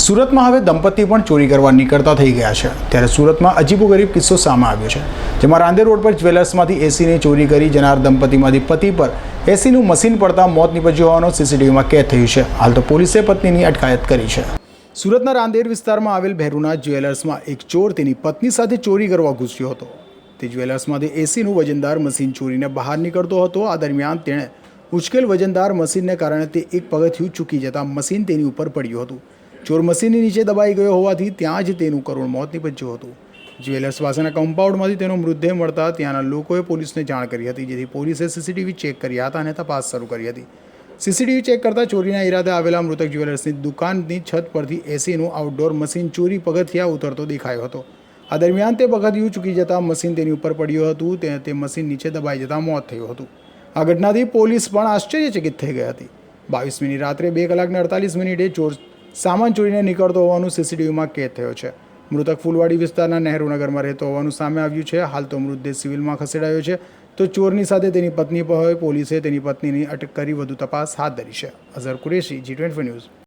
સુરતમાં હવે દંપતી પણ ચોરી કરવા નીકળતા થઈ ગયા છે. ત્યારે સુરતમાં અજીબોગરીબ કિસ્સો સામે આવ્યો છે, જેમાં રાંદેર રોડ પર જ્વેલર્સમાંથી એસીની ચોરી કરી જનાર દંપતીમાંથી પતિ પર એસીનું મશીન પડતા મોત નીપજ્યું હોવાનો સીસીટીવીમાં કેદ થયું છે. હાલ તો પોલીસે પત્નીની અટકાયત કરી છે. સુરતના રાંદેર વિસ્તારમાં આવેલ ભેરુનાથ જ્વેલર્સમાં એક ચોર તેની પત્ની સાથે ચોરી કરવા ઘૂસ્યો હતો. તે જ્વેલર્સમાંથી એસીનું વજનદાર મશીન ચોરીને બહાર નીકળતો હતો. આ દરમિયાન તેણે મુશ્કેલ વજનદાર મશીનને કારણે તે એક પગથિયું ચૂકી જતાં મશીન તેની ઉપર પડ્યું હતું. ચોર મશીનની નીચે દબાઈ ગયો હોવાથી ત્યાં જ તેનું કરુણ મોત નીપજ્યું હતું. જ્વેલર્સ પાસેના કમ્પાઉન્ડમાંથી તેનો મૃતદેહ મળતા ત્યાંના લોકોએ પોલીસને જાણ કરી હતી, જેથી પોલીસે સીસીટીવી ચેક કર્યા હતા અને તપાસ શરૂ કરી હતી. સીસીટીવી ચેક કરતા ચોરીના ઈરાદે આવેલા મૃતક જ્વેલર્સની દુકાનની છત પરથી એસીનું આઉટડોર મશીન ચોરી પગથિયા ઉતરતો દેખાયો હતો. આ દરમિયાન તે પગથિયું ચૂકી જતાં મશીન તેની ઉપર પડ્યું હતું, તે તે મશીન નીચે દબાઈ જતાં મોત થયું હતું. આ ઘટનાથી પોલીસ પણ આશ્ચર્યચકિત થઈ ગઈ હતી. બાવીસમીની રાત્રે બે કલાકને અડતાલીસ મિનિટે ચોર સામાન ચોરીને નીકળતો હોવાનું સીસીટીવીમાં કેદ થયો છે. મૃતક ફૂલવાડી વિસ્તારના નહેરુનગરમાં રહેતો હોવાનું સામે આવ્યું છે. હાલ તો મૃતદેહ સિવિલમાં ખસેડાયો છે. તો ચોરની સાથે તેની પત્ની પર પોલીસે તેની પત્નીની અટક કરી વધુ તપાસ હાથ ધરી છે. Azhar Qureshi G twenty news